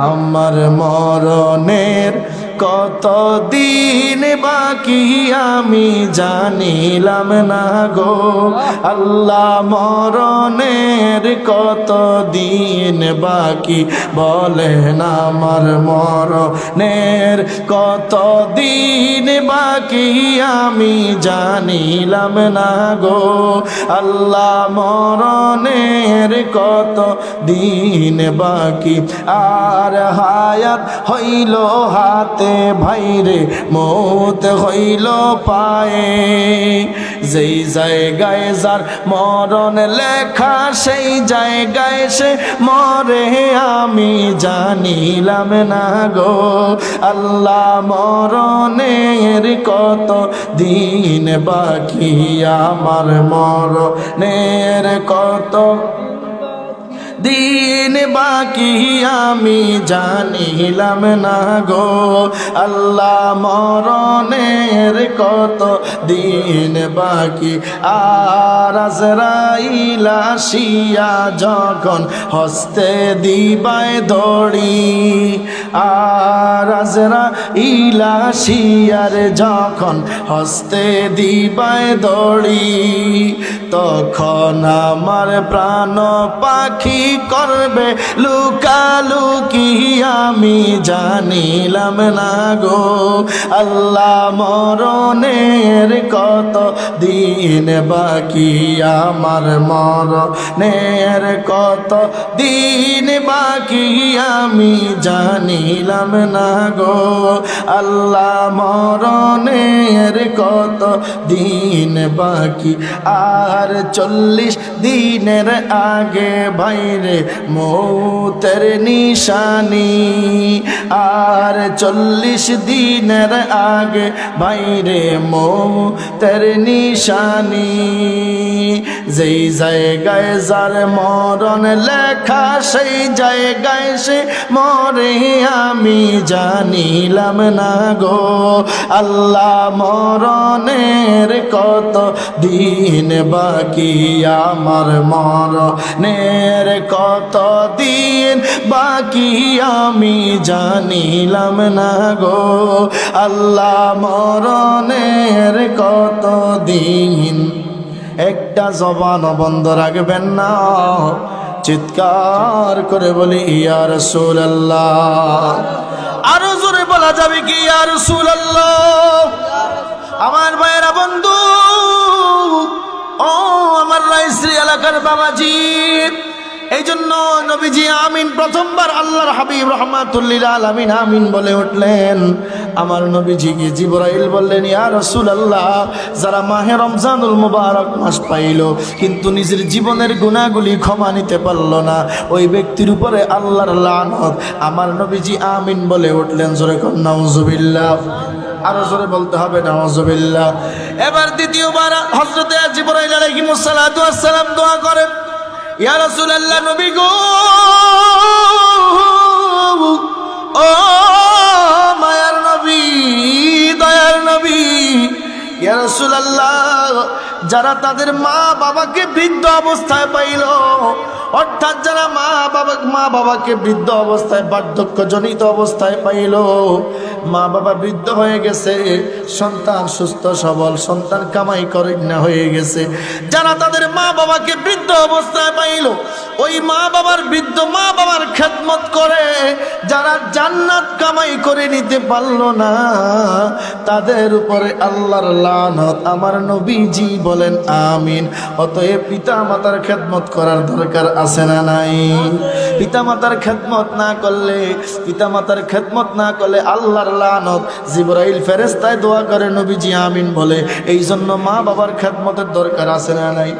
আমার মরণের কত দিন বাকি আমি জানিলাম না গো। আল্লাহ মরণের কত দিন বাকি বলেন আমার মরণের কত দিন বাকি আমি জানিলাম না গো। আল্লাহ মরণের কত দিন বাকি? আর হায়াত হইল হাতে ভাইরে, মত হইল পায়ে। যেই জায়গায় যার মরণ লেখা, সেই জায়গায় সে মরে। আমি জানিলাম না গো, আল্লাহ মরণের কত দিন বাকি? আমার মরণের কত দিন বাকি আমি জানিলাম না গো। আল্লাহ মরণের কত দিন বাকি। আর শিয়া যখন হস্তে দিবায় দড়ি, আর আজরা ইলা শিয়ার যখন হস্তে দিবায় দড়ি, তখন আমার প্রাণ পাখি করবে লুকালুকি আমি জানিলাম না গো, আল্লাহ মরণের কত দিন বাকি? আমার মরণের কত দিন বাকি? আমি জানিলাম না গো আল্লাহ মরণের কত দিন বাকি? আর চল্লিশ দিনের আগে বাইরে মৌতের নিশানি। আর চল্লিশ দিনের আগে বাইরে মৌতের নিশানি। যেই জায়গায় যার মরণ লেখা, সেই জায়গায় সে মরে, আমি জানিলাম না গো। আল্লাহ মরণের কত দিন বাকি? আমার মর মরণের কত দিন বাকি? আমি জানিলাম না গো। আল্লাহ মরণের কত দিন? একটা জবান বন্ধ রাখবেন না। চিৎকার করে বলি, ইয়া রাসূলুল্লাহ। আরও জোরে বলা যাবে কি আর রাসূলুল্লাহ? আমার ভাইয়েরা, বন্ধু, ও আমার রাইশ্রী এলাকার বাবাজি এই জন্য নবীজি আমিন প্রথমবার আল্লাহর হাবিব রহমাতুল্লিল আলামিন আমিন বলে উঠলেন। আমার নবীজি নবীজিকে জিবরাইল বললেন, ইয়া আল্লাহ যারা মাহে রমজানুল মুবারক মাস পাইল, কিন্তু নিজের জীবনের গুণাগুলি ক্ষমা নিতে পারল না। ওই ব্যক্তির উপরে আল্লাহর লানত। আমার নবীজি আমিন বলে উঠলেন, জোরে কর নাউজুবিল্লাহ। আরও জোরে বলতে হবে, নাউজুবিল্লাহ। এবার দ্বিতীয়বার হযরতে জিবরাইল সালাম দোয়া করেন। ইয়া রাসূলুল্লাহ, নবী গো। ও মায়ার নবী, দয়ার নবী। ইয়া রাসূলুল্লাহ, যারা তাদের মা বাবাকে বৃদ্ধ অবস্থায় পাইল অর্থাৎ যারা মা বাবা মা বাবাকে বৃদ্ধ অবস্থায়, বার্ধক্যজনিত অবস্থায় পাইল, মা বাবা বৃদ্ধ হয়ে গেছে, সন্তান সুস্থ, সবল, সন্তান কামাই করেন না হয়ে গেছে। যারা তাদের মা বাবাকে বৃদ্ধ অবস্থায় পাইল, ওই মা বাবার বৃদ্ধ মা বাবার খেদমত করে। যারা জান্নাত কামাই করে নিতে পারল না, তাদের উপরে আল্লাহর লানত। আমার নবীজি বলেন, আমিন। অতএব পিতা মাতার খেদমত করার দরকার আছে না নাই? পিতা মাতার খেদমত না করলে পিতা মাতার খেদমত না করলে আল্লাহর লানত। জিবরাইল ফেরেস্তায় দোয়া করে, নবীজি, আমিন বলে। এই জন্য মা বাবার খেদমতের দরকার আছে না নাই?